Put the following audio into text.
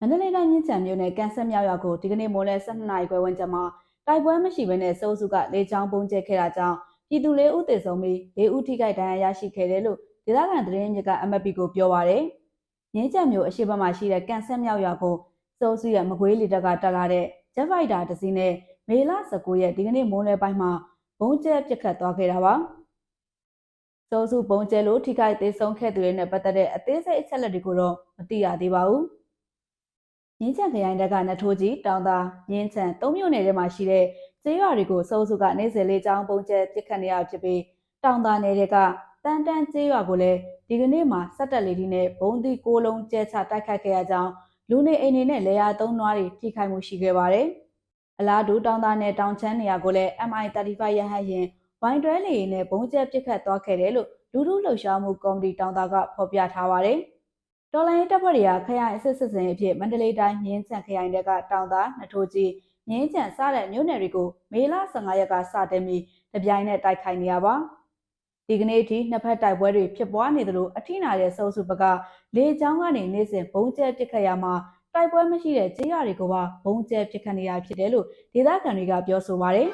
မန္တလေးတိုင်းမြင်းချံမြို့နယ်ကန်ဆက်မြောက်ရွာကိုဒီကနေ့မိုးလယ်12နာရီခွဲဝန်းကျင်မှာတိုက်ပွဲမရှိဘဲနဲ့စိုးစုကလေချောင်းပုံကျဲခဲ့တာကြောင့်ပြည်သူလေးဦးသေဆုံးပြီးလေးဦးထိခိုက်ဒဏ်ရာရရှိခဲ့တယ်လို့ဒေသခံသတင်းမြစ်က MPP ကိုပြောပါရယ်။မြင်းချံမြို့အရှိတ်ဘက်မှာရှိတဲ့ကန်ဆက်မြောက်ရွာကိုစိုးစုရဲ့မကွေးလီတက်ကတက်လာတဲ့ဂျက်ဖိုက်တာတစ်စီးနဲ့မေလ19ရက်ဒီကနေ့မိုးလယ်ပိုင်းမှာဘုံကျဲပစ်ခတ်သွားခဲ့တာပါ။စိုးစုဘုံကျဲလို့ထိခိုက်သေးဆုံးခဲ့သူတွေနဲ့ပတ်သက်တဲ့အသေးစိတ်အချက်အလက်တွေကိုတော့မသိရသေးပါဘူး။ ရင်းချံခရိုင်တက်ကနထိုးကြီးတောင်သာရင်းချံသုံးမြို့နယ်ထဲမှာရှိတဲ့ကျေးရွာတွေကိုစိုးစုကနေစဉ်လေးချောင်းပုံကျဲပစ်ခတ်နေရဖြစ်ပြီးတောင်သာနယ်တွေကတန်တန်းကျေးရွာကိုလည်းဒီကနေ့မှစက်တက်လေးဒီနဲ့ဘုံသီးကိုးလုံးကျဲချတိုက်ခတ်ခဲ့ရကြောင်းလူနေအိမ်တွေနဲ့လေယာသုံးနွားတွေထိခိုက်မှုရှိခဲ့ပါတယ်။အလားတူတောင်သာနယ်တောင်ချမ်းနေရာကိုလည်း MI35 ရဟတ်ရင်ဝိုင်းတွဲလေနဲ့ဘုံကျဲပစ်ခတ်သွားခဲ့တယ်လို့လူထုလှုပ်ရှားမှုကော်မတီတောင်သာကဖော်ပြထားပါတယ်။ တော်လိုင်းတပ်ဖွဲ့တွေကခရိုင်အစစ်စစ်စင်အဖြစ်မန္တလေးတိုင်းမြင်းချံခရိုင်တဲကတောင်သာနထိုးကြီးမြင်းချံစတဲ့မြို့နယ်တွေကိုမေလ15ရက်ကစတင်ပြီးတပြိုင်နက်တိုက်ခိုက်နေရပါဒီကနေ့အထိနှစ်ဖက်တိုက်ပွဲတွေဖြစ်ပွားနေသလိုအထိနာတဲ့စုံစုဘကလေချောင်းကနေနေစဉ်ဘုံကျဲပစ်ခတ်ရမှာတိုက်ပွဲမရှိတဲ့ကျေးရွာတွေကိုပါဘုံကျဲပစ်ခတ်နေရဖြစ်တယ်လို့ဒေသခံတွေကပြောဆိုပါတယ်